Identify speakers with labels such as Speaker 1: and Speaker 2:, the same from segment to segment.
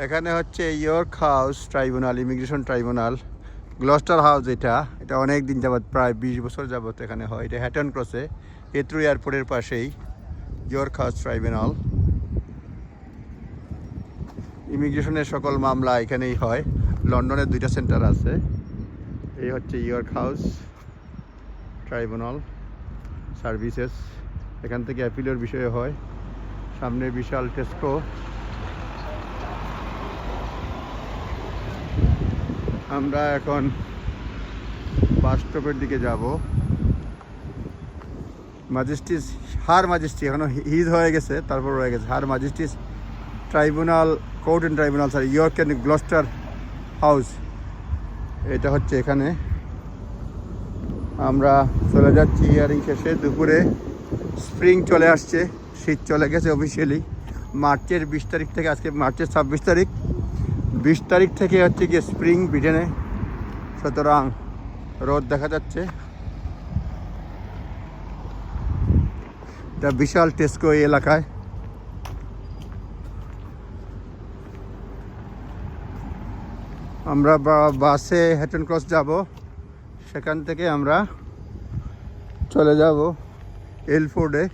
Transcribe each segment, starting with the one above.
Speaker 1: এখানে হচ্ছে York House tribunal, immigration tribunal, Gloucester House এটা। এটা অনেক দিন যাবত প্রায় বিশ বছর যাবত এখানে হয়। এটা হ্যাটন ক্রসে হেত্রু এয়ারপোর্টের পাশেই, ইয়র্ক হাউস ট্রাইব্যুনাল। ইমিগ্রেশনের সকল মামলা এখানেই হয়। লন্ডনের দুইটা সেন্টার আছে। এই হচ্ছে ইয়র্ক হাউস ট্রাইব্যুনাল সার্ভিসেস। এখান থেকে অ্যাপিলের বিষয়ে হয়। সামনে বিশাল টেস্কো। আমরা এখন বাস স্টপের দিকে যাব। ম্যাজিস্ট্রিস হার ম্যাজিস্ট্রি এখনও হিজ হয়ে গেছে, তারপর রয়ে গেছে Her Majesty's tribunal court and tribunal sorry York and Gloucester House. এটা হচ্ছে এখানে। আমরা চলে যাচ্ছি ইয়ারিং শেষে, দুপুরে স্প্রিং চলে আসছে, শীত চলে গেছে অফিসিয়ালি মার্চের বিশ তারিখ থেকে, আজকে মার্চের ছাব্বিশ তারিখ। বিশ তারিখ থেকে হচ্ছে গিয়ে স্প্রিং ব্রিটেনে সুতরাং রোদ দেখা যাচ্ছে। এটা বিশাল টেস্কো এই এলাকায়। আমরা বাসে হ্যাটন ক্রস যাব। সেখান থেকে আমরা চলে যাব এলফোর্ডে।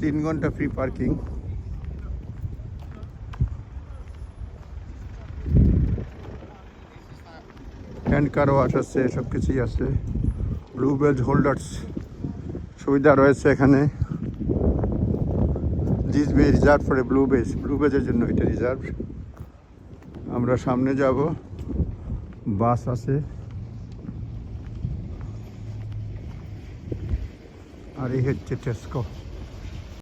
Speaker 1: তিন ঘণ্টা free parking hand car wash আছে সব কিছুই আছে। ব্লু বেজ হোল্ডার্স সুবিধা রয়েছে এখানে। This bay reserve for a blue badge blue বেজের জন্য এটা রিজার্ভ আমরা সামনে যাব। বাস আছে। আর এই হচ্ছে টেস্কো